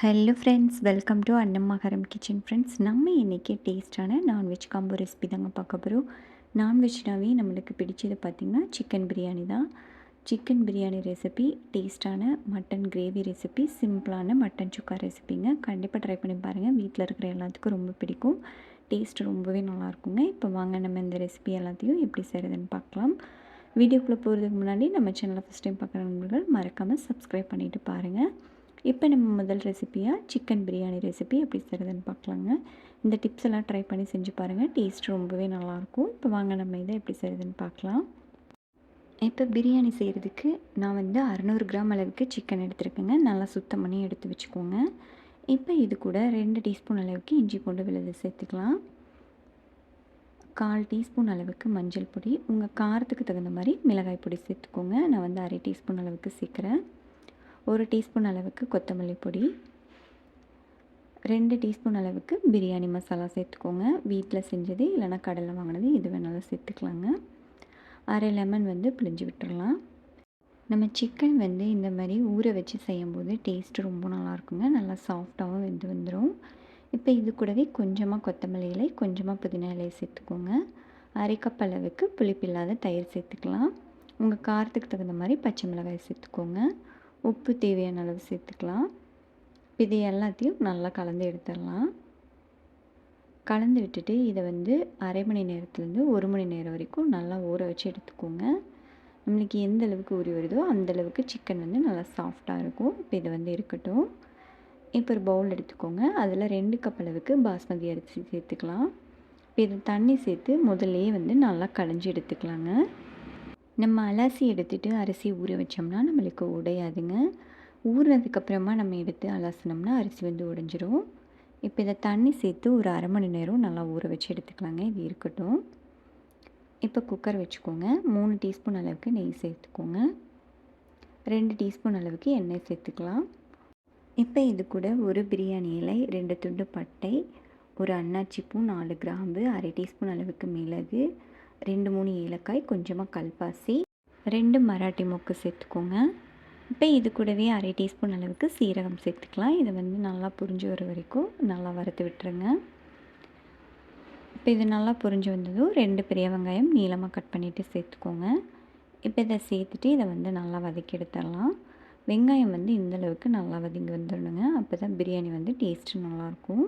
Hello friends welcome to அன்னமகரம் kitchen friends நம்ம இன்றைக்கி டேஸ்ட்டான நான்வெஜ் காம்போ ரெசிபி தாங்க பார்க்க போகிறோம் நான்வெஜ்னாவே நம்மளுக்கு பிடிச்சது பார்த்திங்கன்னா சிக்கன் பிரியாணி தான். சிக்கன் பிரியாணி ரெசிபி டேஸ்ட்டான மட்டன் கிரேவி ரெசிபி சிம்பிளான மட்டன் சுக்கா ரெசிபிங்க கண்டிப்பாக ட்ரை பண்ணி பாருங்கள் வீட்டில் இருக்கிற எல்லாத்துக்கும் ரொம்ப பிடிக்கும். டேஸ்ட் ரொம்பவே நல்லாயிருக்குங்க. இப்போ வாங்க நம்ம இந்த ரெசிபி எல்லாத்தையும் எப்படி செய்கிறதுன்னு பார்க்கலாம். வீடியோக்குள்ளே போகிறதுக்கு முன்னாடி நம்ம சேனலை ஃபஸ்ட் டைம் பார்க்குற நண்பர்கள் மறக்காமல் சப்ஸ்கிரைப் பண்ணிவிட்டு பாருங்கள் இப்போ நம்ம முதல் ரெசிப்பியாக சிக்கன் பிரியாணி ரெசிபி எப்படி செய்கிறதுன்னு பார்க்கலாங்க. இந்த டிப்ஸ் எல்லாம் ட்ரை பண்ணி செஞ்சு பாருங்கள் டேஸ்ட் ரொம்பவே நல்லாயிருக்கும். இப்போ வாங்க நம்ம இதை எப்படி செய்கிறதுன்னு பார்க்கலாம். இப்போ பிரியாணி செய்கிறதுக்கு நான் வந்து அறநூறு கிராம் அளவுக்கு சிக்கன் எடுத்துருக்கேங்க. நல்லா சுத்தம் பண்ணி எடுத்து வச்சுக்கோங்க. இப்போ இது கூட ரெண்டு டீஸ்பூன் அளவுக்கு இஞ்சி பூண்டு விழுது சேர்த்துக்கலாம். கால் டீஸ்பூன் அளவுக்கு மஞ்சள் பொடி. உங்கள் காரத்துக்கு தகுந்த மாதிரி மிளகாய் பொடி சேர்த்துக்கோங்க. நான் வந்து அரை டீஸ்பூன் அளவுக்கு சேர்க்குறேன். ஒரு டீஸ்பூன் அளவுக்கு கொத்தமல்லி பொடி. ரெண்டு டீஸ்பூன் அளவுக்கு பிரியாணி மசாலா சேர்த்துக்கோங்க. வீட்டில் செஞ்சது இல்லைனா கடையில் வாங்கினது இது வேணாலும் சேர்த்துக்கலாங்க. அரை லெமன் வந்து பிழிஞ்சு விட்டுடலாம் நம்ம சிக்கன் வந்து இந்த மாதிரி ஊற வச்சு செய்யும்போது டேஸ்ட்டு ரொம்ப நல்லாயிருக்குங்க நல்லா சாஃப்டாகவும் வெந்து வந்துடும் இப்போ இது கூடவே கொஞ்சமாக கொத்தமல்லி இலை கொஞ்சமாக புதினா இலையை சேர்த்துக்கோங்க. அரை கப் அளவுக்கு புளிப்பில்லாத தயிர் சேர்த்துக்கலாம். உங்கள் காரத்துக்கு தகுந்த மாதிரி பச்சை மிளகாய் சேர்த்துக்கோங்க. உப்பு தேவையான அளவு சேர்த்துக்கலாம். இது எல்லாத்தையும் நல்லா கலந்து எடுத்துடலாம். கலந்து விட்டுட்டு இதை வந்து அரை மணி நேரத்துலேருந்து ஒரு மணி நேரம் வரைக்கும் நல்லா ஊற வச்சு எடுத்துக்கோங்க. நம்மளுக்கு எந்த அளவுக்கு ஊறி வருதோ அந்த அளவுக்கு சிக்கன் வந்து நல்லா சாஃப்டாக இருக்கும். இப்போ இது வந்து இருக்கட்டும். இப்போ ஒரு பவுல் எடுத்துக்கோங்க. அதில் ரெண்டு கப் அளவுக்கு பாஸ்மதி அரிசி சேர்த்துக்கலாம். இப்போ இது தண்ணி சேர்த்து முதல்லையே வந்து நல்லா களைஞ்சி எடுத்துக்கலாங்க. நம்ம அலசி எடுத்துகிட்டு அரிசி ஊற வச்சோம்னா நம்மளுக்கு உடையாதுங்க. ஊறினதுக்கப்புறமா நம்ம எடுத்து அலசினோம்னா அரிசி வந்து உடைஞ்சிரும். இப்போ இதை தண்ணி சேர்த்து ஒரு அரை மணி நேரம் நல்லா ஊற வச்சு எடுத்துக்கலாங்க. இது இருக்கட்டும். இப்போ குக்கர் வச்சுக்கோங்க. மூணு டீஸ்பூன் அளவுக்கு நெய் சேர்த்துக்கோங்க. ரெண்டு டீஸ்பூன் அளவுக்கு எண்ணெய் சேர்த்துக்கலாம். இப்போ இது கூட ஒரு பிரியாணி இலை ரெண்டு துண்டு பட்டை ஒரு அன்னாச்சி பூ நாலு கிராம்பு அரை டீஸ்பூன் அளவுக்கு மிளகு ரெண்டு மூணு ஏலக்காய் கொஞ்சமாக கல்பாசி ரெண்டு மராட்டி மொக்கு சேர்த்துக்கோங்க. இப்போ இது கூடவே அரை டீஸ்பூன் அளவுக்கு சீரகம் சேர்த்துக்கலாம். இதை வந்து நல்லா புரிஞ்சு வர வரைக்கும் நல்லா வறுத்து விட்டுருங்க. இப்போ இது நல்லா புரிஞ்சு வந்ததும் ரெண்டு பெரிய வெங்காயம் நீளமாக கட் பண்ணிவிட்டு சேர்த்துக்கோங்க. இப்போ இதை சேர்த்துட்டு இதை வந்து நல்லா வதக்கி எடுத்துடலாம். வெங்காயம் வந்து இந்தளவுக்கு நல்லா வதங்கி வந்துடணுங்க. அப்போ தான் பிரியாணி வந்து டேஸ்ட்டு நல்லாயிருக்கும்.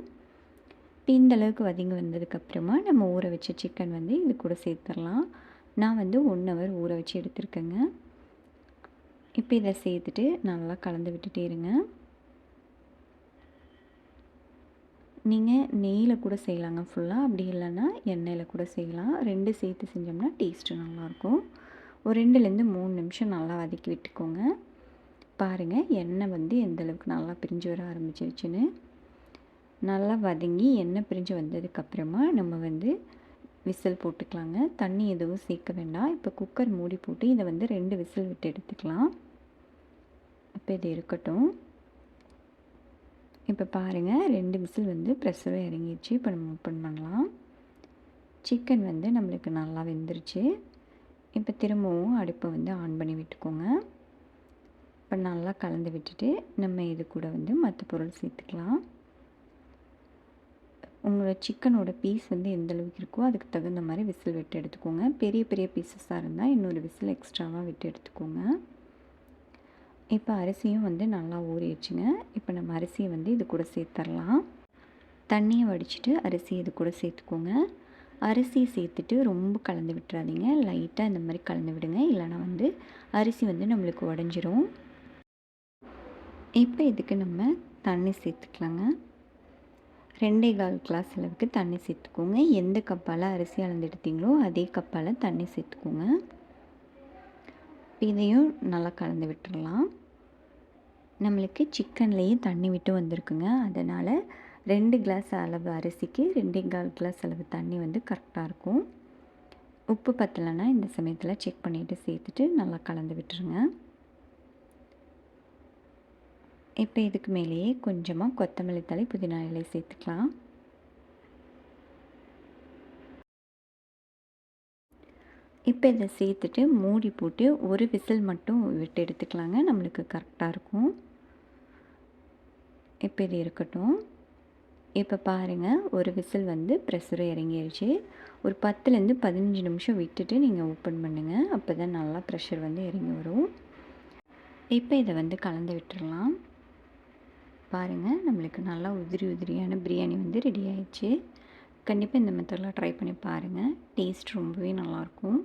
இப்போ இந்தளவுக்கு வதங்கி வந்ததுக்கப்புறமா நம்ம ஊற வச்ச சிக்கன் வந்து இது கூட சேர்த்துடலாம். நான் வந்து ஒன் ஹவர் ஊற வச்சு எடுத்துருக்கேங்க. இப்போ இதை சேர்த்துட்டு நல்லா கலந்து விட்டுட்டே இருங்க. நீங்கள் நெய்யில் கூட செய்யலாங்க ஃபுல்லாக அப்படி இல்லைன்னா எண்ணெயில் கூட செய்யலாம். ரெண்டு சேர்த்து செஞ்சோம்னா டேஸ்ட்டு நல்லாயிருக்கும். ஒரு ரெண்டுலேருந்து மூணு நிமிஷம் நல்லா வதக்கி விட்டுக்கோங்க. பாருங்கள் எண்ணெய் வந்து எந்த அளவுக்கு நல்லா பிரிஞ்சு வர ஆரம்பிச்சிருச்சுன்னு. நல்லா வதங்கி எண்ணெய் பிரிஞ்சு வந்ததுக்கப்புறமா நம்ம வந்து விசில் போட்டுக்கலாங்க. தண்ணி எதுவும் சேர்க்க வேண்டாம். இப்போ குக்கர் மூடி போட்டு இதை வந்து ரெண்டு விசில் விட்டு எடுத்துக்கலாம். இப்போ இது இருக்கட்டும். இப்போ பாருங்கள் ரெண்டு விசில் வந்து ப்ரெஷரும் இறங்கிடுச்சு. இப்போ நம்ம ஓப்பன் பண்ணலாம். சிக்கன் வந்து நம்மளுக்கு நல்லா வெந்துருச்சு. இப்போ திரும்பவும் அடுப்பை வந்து ஆன் பண்ணி விட்டுக்கோங்க. இப்போ நல்லா கலந்து விட்டுட்டு நம்ம இது கூட வந்து மற்ற பொருள் சேர்த்துக்கலாம். உங்களோட சிக்கனோட பீஸ் வந்து எந்த அளவுக்கு இருக்கோ அதுக்கு தகுந்த மாதிரி விசில் விட்டு எடுத்துக்கோங்க. பெரிய பெரிய பீசஸாக இருந்தால் இன்னொரு விசில் எக்ஸ்ட்ராவாக விட்டு எடுத்துக்கோங்க. இப்போ அரிசியும் வந்து நல்லா ஊறிடுச்சுங்க. இப்போ நம்ம அரிசியை வந்து இது கூட சேர்த்துடலாம் தண்ணியை வடிச்சிட்டு அரிசி இது கூட சேர்த்துக்கோங்க. அரிசியை சேர்த்துட்டு ரொம்ப கலந்து விட்டுறாதீங்க. லைட்டாக இந்த மாதிரி கலந்து விடுங்க. இல்லைனா வந்து அரிசி வந்து நம்மளுக்கு உடஞ்சிரும். இப்போ இதுக்கு நம்ம தண்ணி சேர்த்துக்கலாங்க. ரெண்டே கால் கிளாஸ் அளவுக்கு தண்ணி சேர்த்துக்கோங்க. எந்த கப்பால் அரிசி அளந்தெடுத்தீங்களோ அதே கப்பால் தண்ணி சேர்த்துக்கோங்க. இதையும் நல்லா கலந்து விட்டுடலாம். நம்மளுக்கு சிக்கன்லேயே தண்ணி விட்டு வந்திருக்குங்க. அதனால் ரெண்டு கிளாஸ் அளவு அரிசிக்கு ரெண்டே கால் கிளாஸ் அளவு தண்ணி வந்து கரெக்டாக இருக்கும். உப்பு பத்தலைன்னா இந்த சமயத்தில் செக் பண்ணிவிட்டு சேர்த்துட்டு நல்லா கலந்து விட்டுருங்க. இப்போ இதுக்கு மேலேயே கொஞ்சமாக கொத்தமல்லி தலை புதினா இலை சேர்த்துக்கலாம். இப்போ இதை சேர்த்துட்டு மூடி போட்டு ஒரு விசில் மட்டும் விட்டு எடுத்துக்கலாங்க. நம்மளுக்கு கரெக்டாக இருக்கும். இப்போ இது இருக்கட்டும். இப்போ பாருங்கள் ஒரு விசில் வந்து ப்ரெஷர் இறங்கிருச்சு. ஒரு பத்துலேருந்து பதினஞ்சு நிமிஷம் விட்டுட்டு நீங்கள் ஓப்பன் பண்ணுங்கள் அப்போ தான் நல்லா ப்ரெஷர் வந்து இறங்கி வரும். இப்போ இதை வந்து கலந்து விட்டுடலாம் பாருங்கள் நம்மளுக்கு நல்லா உதிரி உதிரியான பிரியாணி வந்து ரெடி ஆயிடுச்சு. கண்டிப்பாக இந்த மெத்தடில் ட்ரை பண்ணி பாருங்கள் டேஸ்ட் ரொம்பவே நல்லாயிருக்கும்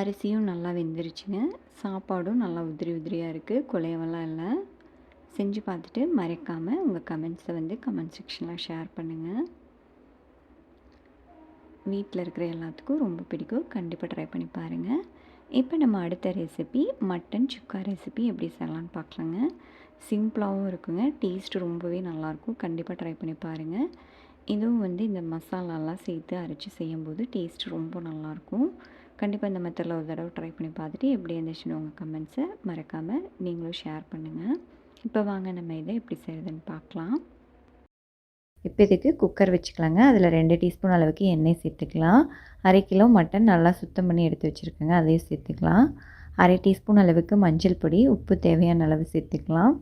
அரிசியும் நல்லா வெந்துருச்சுங்க. சாப்பாடும் நல்லா உதிரி உதிரியாக இருக்குது குலையவெல்லாம் இல்லை. செஞ்சு பார்த்துட்டு மறைக்காமல் உங்கள் கமெண்ட்ஸை வந்து கமெண்ட் செக்ஷனில் ஷேர் பண்ணுங்கள் வீட்டில் இருக்கிற எல்லாத்துக்கும் ரொம்ப பிடிக்கும். கண்டிப்பாக ட்ரை பண்ணி பாருங்கள் இப்போ நம்ம அடுத்த ரெசிபி மட்டன் சுக்கா ரெசிபி எப்படி செய்யலான்னு பார்க்கலாங்க. சிம்பிளாகவும் இருக்குங்க. டேஸ்ட் ரொம்பவே நல்லாயிருக்கும். கண்டிப்பாக ட்ரை பண்ணி பாருங்கள் இதுவும் வந்து இந்த மசாலாலாம் சேர்த்து அரைச்சி செய்யும்போது டேஸ்ட் ரொம்ப நல்லாயிருக்கும். கண்டிப்பாக இந்த மெத்தடில் ஒரு தடவை ட்ரை பண்ணி பார்த்துட்டு எப்படி இருந்துச்சுன்னு உங்கள் கமெண்ட்ஸை மறக்காமல் நீங்களும் ஷேர் பண்ணுங்கள் இப்போ வாங்க நம்ம இதை எப்படி செய்கிறதுன்னு பார்க்கலாம். இப்போ இதுக்கு குக்கர் வச்சுக்கலாங்க. அதில் ரெண்டு டீஸ்பூன் அளவுக்கு எண்ணெய் சேர்த்துக்கலாம். அரை கிலோ மட்டன் நல்லா சுத்தம் பண்ணி எடுத்து வச்சுருக்கேங்க. அதையும் சேர்த்துக்கலாம். அரை டீஸ்பூன் அளவுக்கு மஞ்சள் பொடி உப்பு தேவையான அளவு சேர்த்துக்கலாம்.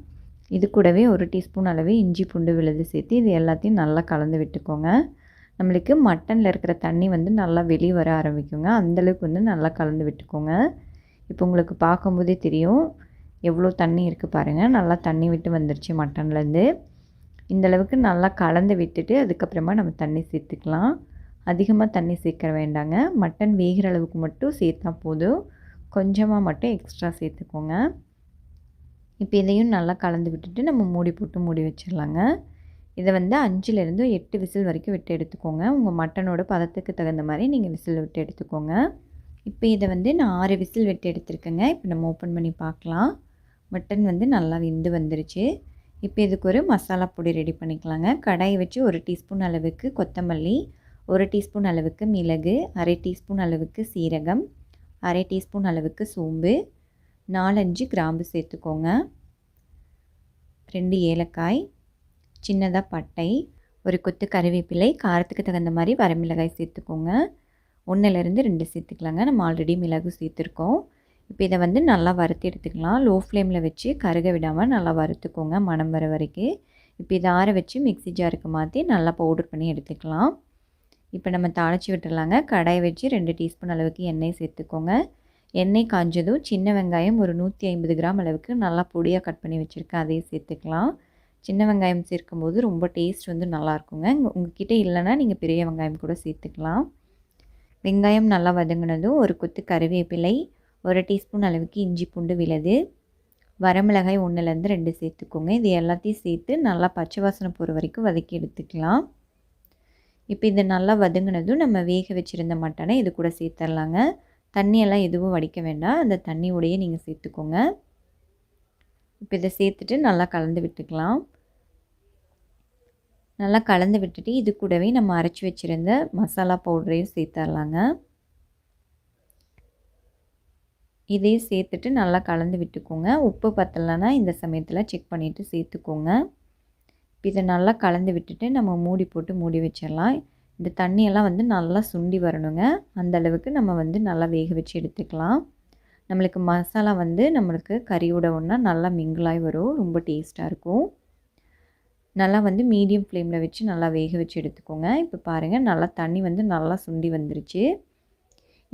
இது கூடவே ஒரு டீஸ்பூன் அளவு இஞ்சி பூண்டு விழுது சேர்த்து இது எல்லாத்தையும் நல்லா கலந்து விட்டுக்கோங்க. நம்மளுக்கு மட்டனில் இருக்கிற தண்ணி வந்து நல்லா வெளியே வர ஆரம்பிக்குங்க. அந்தளவுக்கு வந்து நல்லா கலந்து விட்டுக்கோங்க. இப்போ உங்களுக்கு பார்க்கும்போதே தெரியும். எவ்வளோ தண்ணி இருக்குது பாருங்கள் நல்லா தண்ணி விட்டு வந்துருச்சு மட்டன்லேருந்து. இந்தளவுக்கு நல்லா கலந்து விட்டுட்டு அதுக்கப்புறமா நம்ம தண்ணி சேர்த்துக்கலாம். அதிகமாக தண்ணி சேர்க்க வேண்டாங்க. மட்டன் வேகிற அளவுக்கு மட்டும் சேர்த்தா போதும். கொஞ்சமாக மட்டும் எக்ஸ்ட்ரா சேர்த்துக்கோங்க. இப்போ இதையும் நல்லா கலந்து விட்டுட்டு நம்ம மூடி போட்டு மூடி வச்சிடலாங்க. இதை வந்து அஞ்சுலேருந்து எட்டு விசில் வரைக்கும் விட்டு எடுத்துக்கோங்க. உங்கள் மட்டனோட பதத்துக்கு தகுந்த மாதிரி நீங்கள் விசில் விட்டு எடுத்துக்கோங்க. இப்போ இதை வந்து நான் ஆறு விசில் விட்டு எடுத்துருக்கேங்க. இப்போ நம்ம ஓப்பன் பண்ணி பார்க்கலாம். மட்டன் வந்து நல்லா வெந்து வந்துருச்சு. இப்போ இதுக்கு ஒரு மசாலா பொடி ரெடி பண்ணிக்கலாங்க. கடாயை வச்சு ஒரு டீஸ்பூன் அளவுக்கு கொத்தமல்லி ஒரு டீஸ்பூன் அளவுக்கு மிளகு அரை டீஸ்பூன் அளவுக்கு சீரகம் அரை டீஸ்பூன் அளவுக்கு சோம்பு நாலஞ்சு கிராம்பு சேர்த்துக்கோங்க. ரெண்டு ஏலக்காய் சின்னதாக பட்டை ஒரு கொத்து கருவேப்பிலை காரத்துக்கு தகுந்த மாதிரி வரமிளகாய் சேர்த்துக்கோங்க. ஒன்றுலேருந்து ரெண்டு சேர்த்துக்கலாங்க. நம்ம ஆல்ரெடி மிளகு சேர்த்துருக்கோம். இப்போ இதை வந்து நல்லா வறுத்து எடுத்துக்கலாம். லோ ஃப்ளேமில் வச்சு கருக விடாமல் நல்லா வறுத்துக்கோங்க மணம் வர வரைக்கும் இப்போ இதை ஆற வச்சு மிக்சி ஜாருக்கு மாற்றி நல்லா பவுடர் பண்ணி எடுத்துக்கலாம். இப்போ நம்ம தாளித்து விட்டுடலாங்க. கடாயை வச்சு ரெண்டு டீஸ்பூன் அளவுக்கு எண்ணெய் சேர்த்துக்கோங்க. எண்ணெய் காஞ்சதும் சின்ன வெங்காயம் ஒரு நூற்றி ஐம்பது கிராம் அளவுக்கு நல்லா பொடியாக கட் பண்ணி வச்சுருக்கேன். அதையும் சேர்த்துக்கலாம். சின்ன வெங்காயம் சேர்க்கும் போது ரொம்ப டேஸ்ட் வந்து நல்லாயிருக்குங்க உங்ககிட்ட இல்லைன்னா நீங்கள் பெரிய வெங்காயம் கூட சேர்த்துக்கலாம். வெங்காயம் நல்லா வதங்கினதும் ஒரு கொத்து கருவேப்பிலை ஒரு டீஸ்பூன் அளவுக்கு இஞ்சி பூண்டு விழுது வரமிளகாய் ஒன்றுலேருந்து ரெண்டு சேர்த்துக்கோங்க. இது எல்லாத்தையும் சேர்த்து நல்லா பச்சை வாசனை போகிற வரைக்கும் வதக்கி எடுத்துக்கலாம். இப்போ இது நல்லா வதங்கினதும் நம்ம வேக வச்சுருந்த மட்டனை இது கூட சேர்த்துடலாங்க. தண்ணியெல்லாம் எதுவும் வடிக்க வேண்டாம். அந்த தண்ணியோடையே நீங்கள் சேர்த்துக்கோங்க. இப்போ இதை சேர்த்துட்டு நல்லா கலந்து விட்டுக்கலாம். நல்லா கலந்து விட்டுட்டு இது கூடவே நம்ம அரைச்சி வச்சுருந்த மசாலா பவுடரையும் சேர்த்துடலாங்க. இதையும் சேர்த்துட்டு நல்லா கலந்து விட்டுக்கோங்க. உப்பு பத்தலைன்னா இந்த சமயத்தில் செக் பண்ணிவிட்டு சேர்த்துக்கோங்க. இப்போ இதை நல்லா கலந்து விட்டுட்டு நம்ம மூடி போட்டு மூடி வச்சிடலாம். இந்த தண்ணியெல்லாம் வந்து நல்லா சுண்டி வரணுங்க. அந்த அளவுக்கு நம்ம வந்து நல்லா வேக வச்சு எடுத்துக்கலாம். நம்மளுக்கு மசாலா வந்து நம்மளுக்கு கறியோட ஒன்றா நல்லா மிங்கிளாகி வரும். ரொம்ப டேஸ்ட்டாக இருக்கும். நல்லா வந்து மீடியம் ஃப்ளேமில் வச்சு நல்லா வேக வச்சு எடுத்துக்கோங்க. இப்போ பாருங்கள் நல்லா தண்ணி வந்து நல்லா சுண்டி வந்துருச்சு.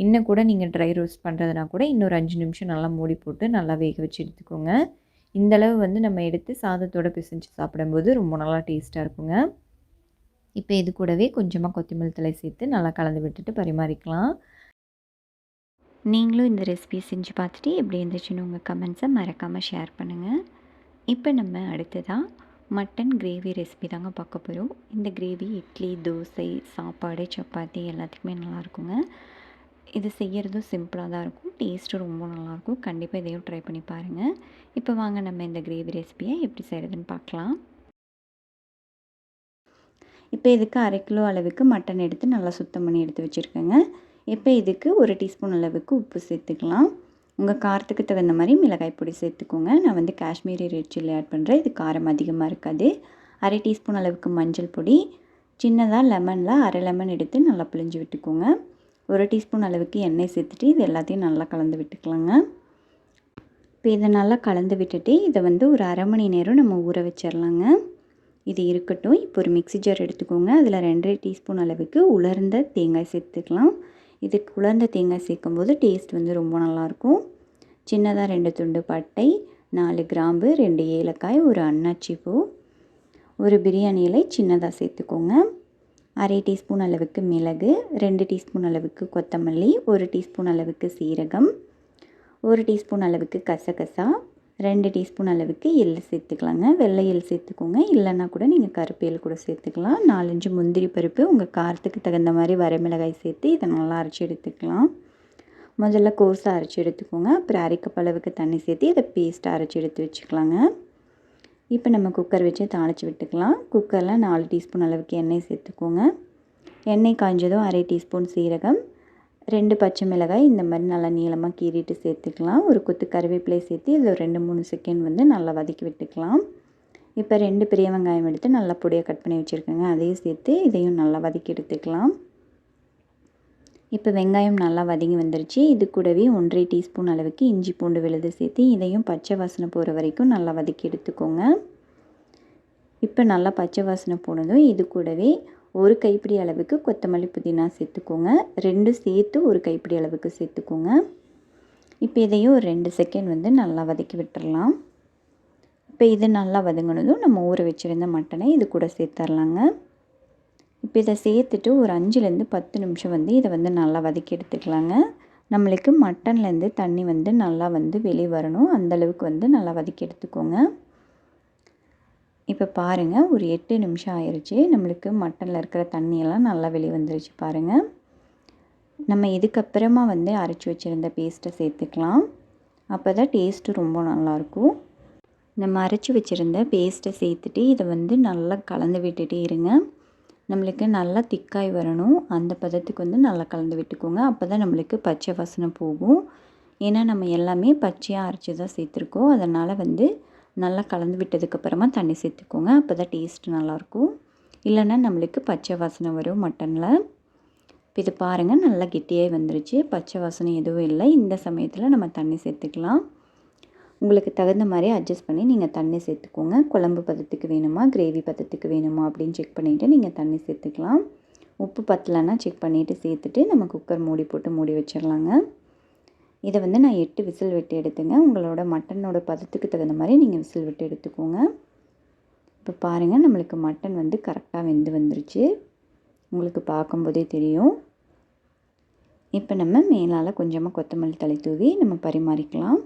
இன்னும் கூட நீங்கள் ட்ரை ரோஸ்ட் பண்ணுறதுனா கூட இன்னொரு அஞ்சு நிமிஷம் நல்லா மூடி போட்டு நல்லா வேக வச்சு எடுத்துக்கோங்க. இந்தளவு வந்து நம்ம எடுத்து சாதத்தோடு பிசைஞ்சு சாப்பிடும்போது ரொம்ப நல்லா டேஸ்ட்டாக இருக்குங்க. இப்போ இது கூடவே கொஞ்சமாக கொத்தமல்லி தலை சேர்த்து நல்லா கலந்து விட்டுட்டு பரிமாறிக்கலாம். நீங்களும் இந்த ரெசிபி செஞ்சு பார்த்துட்டு எப்படி இருந்துச்சுன்னு உங்கள் கமெண்ட்ஸை மறக்காமல் ஷேர் பண்ணுங்கள் இப்போ நம்ம அடுத்ததாக மட்டன் கிரேவி ரெசிபி தாங்க பார்க்க போகிறோம் இந்த கிரேவி இட்லி தோசை சாப்பாடு சப்பாத்தி எல்லாத்துக்குமே நல்லாயிருக்குங்க இது செய்கிறதும் சிம்பிளாக தான் இருக்கும். டேஸ்ட்டும் ரொம்ப நல்லாயிருக்கும் கண்டிப்பாக இதையும் ட்ரை பண்ணி பாருங்கள் இப்போ வாங்க நம்ம இந்த கிரேவி ரெசிபியை எப்படி செய்கிறதுன்னு பார்க்கலாம். இப்போ இதுக்கு அரை கிலோ அளவுக்கு மட்டன் எடுத்து நல்லா சுத்தம் பண்ணி எடுத்து வச்சுருக்கேங்க. இப்போ இதுக்கு ஒரு டீஸ்பூன் அளவுக்கு உப்பு சேர்த்துக்கலாம். உங்கள் காரத்துக்கு தகுந்த மாதிரி மிளகாய் பொடி சேர்த்துக்கோங்க. நான் வந்து காஷ்மீரி ரெட் சில்லி ஆட் பண்ணுறேன் இது காரம் அதிகமாக இருக்காது. அரை டீஸ்பூன் அளவுக்கு மஞ்சள் பொடி சின்னதாக லெமனில் அரை லெமன் எடுத்து நல்லா பிழிஞ்சு விட்டுக்கோங்க. ஒரு டீஸ்பூன் அளவுக்கு எண்ணெய் சேர்த்துட்டு இது எல்லாத்தையும் நல்லா கலந்து விட்டுக்கலாங்க. இப்போ இதை நல்லா கலந்து விட்டுட்டு இதை வந்து ஒரு அரை மணி நேரம் நம்ம ஊற வச்சிடலாங்க இது இருக்கட்டும். இப்போ ஒரு மிக்ஸி ஜார் எடுத்துக்கோங்க. அதில் ரெண்டரை டீஸ்பூன் அளவுக்கு உலர்ந்த தேங்காய் சேர்த்துக்கலாம். இதுக்கு உலர்ந்த தேங்காய் சேர்க்கும்போது டேஸ்ட் வந்து ரொம்ப நல்லாயிருக்கும். சின்னதாக ரெண்டு துண்டு பட்டை நாலு கிராம்பு ரெண்டு ஏலக்காய் ஒரு அன்னாச்சி பூ ஒரு பிரியாணி இலை சின்னதாக சேர்த்துக்கோங்க. அரை டீஸ்பூன் அளவுக்கு மிளகு ரெண்டு டீஸ்பூன் அளவுக்கு கொத்தமல்லி ஒரு டீஸ்பூன் அளவுக்கு சீரகம் ஒரு டீஸ்பூன் அளவுக்கு கசகசா ரெண்டு டீஸ்பூன் அளவுக்கு எள் சேர்த்துக்கலாங்க. வெள்ளை எள் சேர்த்துக்கோங்க. இல்லைன்னா கூட நீங்கள் கருப்பு எள் கூட சேர்த்துக்கலாம். நாலஞ்சு முந்திரி பருப்பு உங்கள் காரத்துக்கு தகுந்த மாதிரி வரமிளகாய் சேர்த்து இதை நல்லா அரைச்சி எடுத்துக்கலாம். முதல்ல கோர்ஸாக அரைச்சி எடுத்துக்கோங்க. அப்புறம் அரைக்கப்பளவுக்கு தண்ணி சேர்த்து இதை பேஸ்ட்டாக அரைச்சி எடுத்து வச்சுக்கலாங்க. இப்போ நம்ம குக்கர் வச்சு தாளித்து விட்டுக்கலாம். குக்கரில் நாலு டீஸ்பூன் அளவுக்கு எண்ணெய் சேர்த்துக்கோங்க. எண்ணெய் காய்ஞ்சதும் அரை டீஸ்பூன் சீரகம் ரெண்டு பச்சை மிளகாய் இந்த மாதிரி நல்லா நீளமாக கீறிட்டு சேர்த்துக்கலாம். ஒரு கொத்து கருவேப்பிலை சேர்த்து இதில் ரெண்டு மூணு செகண்ட் வந்து நல்லா வதக்கி விட்டுக்கலாம். இப்போ ரெண்டு பெரிய வெங்காயம் எடுத்து நல்லா பொடியாக கட் பண்ணி வச்சுருக்கேங்க. அதையும் சேர்த்து இதையும் நல்லா வதக்கி எடுத்துக்கலாம். இப்போ வெங்காயம் நல்லா வதங்கி வந்துருச்சு. இது கூடவே ஒன்றரை டீஸ்பூன் அளவுக்கு இஞ்சி பூண்டு விழுது சேர்த்து இதையும் பச்சை வாசனை போகிற வரைக்கும் நல்லா வதக்கி எடுத்துக்கோங்க. இப்போ நல்லா பச்சை வாசனை போனதும் இது கூடவே ஒரு கைப்பிடி அளவுக்கு கொத்தமல்லி புதினா சேர்த்துக்கோங்க. ரெண்டு சேர்த்து ஒரு கைப்பிடி அளவுக்கு சேர்த்துக்கோங்க. இப்போ இதையும் ஒரு ரெண்டு செகண்ட் வந்து நல்லா வதக்கி விட்டுறலாம். இப்போ இது நல்லா வதங்கினதும் நம்ம ஊற வச்சுருந்த மட்டனை இது கூட சேர்த்துர்லாங்க. இப்போ இதை சேர்த்துட்டு ஒரு அஞ்சுலேருந்து பத்து நிமிஷம் வந்து இதை வந்து நல்லா வதக்கி எடுத்துக்கலாங்க. நம்மளுக்கு மட்டன்லேருந்து தண்ணி வந்து நல்லா வந்து வெளியே வரணும். அந்தளவுக்கு வந்து நல்லா வதக்கி எடுத்துக்கோங்க. இப்போ பாருங்கள் ஒரு எட்டு நிமிஷம் ஆயிடுச்சு நம்மளுக்கு மட்டனில் இருக்கிற தண்ணியெல்லாம் நல்லா வெளியே வந்துருச்சு பாருங்கள் நம்ம இதுக்கப்புறமா வந்து அரைச்சி வச்சுருந்த பேஸ்ட்டை சேர்த்துக்கலாம். அப்போ தான் டேஸ்ட்டு ரொம்ப நல்லாயிருக்கும். நம்ம அரைச்சி வச்சுருந்த பேஸ்ட்டை சேர்த்துட்டு இதை வந்து நல்லா கலந்து விட்டுட்டே இருங்க. நம்மளுக்கு நல்லா திக்காய் வரணும். அந்த பதத்துக்கு வந்து நல்லா கலந்து விட்டுக்கோங்க. அப்போ தான் நம்மளுக்கு பச்சை வாசனை போகும். ஏன்னா நம்ம எல்லாமே பச்சையாக அரைச்சி தான் சேர்த்துருக்கோம். அதனால் வந்து நல்லா கலந்து விட்டதுக்கப்புறமா தண்ணி சேர்த்துக்கோங்க. அப்போ தான் டேஸ்ட் நல்லாயிருக்கும். இல்லைன்னா நம்மளுக்கு பச்சை வாசனை வரும் மட்டனில். இப்போ இது பாருங்கள் நல்லா கெட்டியாக வந்துருச்சு. பச்சை வாசனை எதுவும் இல்லை. இந்த சமயத்தில் நம்ம தண்ணி சேர்த்துக்கலாம். உங்களுக்கு தகுந்த மாதிரி அட்ஜஸ்ட் பண்ணி நீங்கள் தண்ணி சேர்த்துக்கோங்க. குழம்பு பதத்துக்கு வேணுமா கிரேவி பதத்துக்கு வேணுமா அப்படின்னு செக் பண்ணிவிட்டு நீங்கள் தண்ணி சேர்த்துக்கலாம். உப்பு பத்தலைன்னா செக் பண்ணிவிட்டு சேர்த்துட்டு நம்ம குக்கர் மூடி போட்டு மூடி வச்சிடலாங்க இதை வந்து நான் எட்டு விசில் விட்டு எடுத்துங்க. உங்களோட மட்டனோட பதத்துக்கு தகுந்த மாதிரி நீங்கள் விசில் விட்டு எடுத்துக்கோங்க. இப்போ பாருங்கள் நம்மளுக்கு மட்டன் வந்து கரெக்டாக வெந்து வந்துருச்சு. உங்களுக்கு பார்க்கும்போதே தெரியும். இப்போ நம்ம மேலால் கொஞ்சமாக கொத்தமல்லி தலை தூவி நம்ம பரிமாறிக்கலாம்.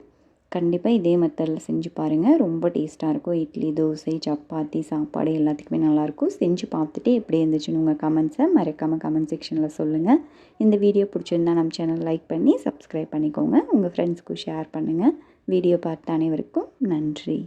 கண்டிப்பாக இதே மெத்தடில் செஞ்சு பாருங்கள் ரொம்ப டேஸ்ட்டாக இருக்கும். இட்லி தோசை சப்பாத்தி சாப்பாடு எல்லாத்துக்குமே நல்லாயிருக்கும் செஞ்சு பார்த்துட்டு எப்படி இருந்துச்சுன்னு உங்கள் கமெண்ட்ஸை மறக்காமல் கமெண்ட் செக்ஷனில் சொல்லுங்கள் இந்த வீடியோ பிடிச்சிருந்தா நம்ம சேனல் லைக் பண்ணி சப்ஸ்கிரைப் பண்ணிக்கோங்க. உங்கள் ஃப்ரெண்ட்ஸ்க்கும் ஷேர் பண்ணுங்கள் வீடியோ பார்த்த அனைவருக்கும் நன்றி.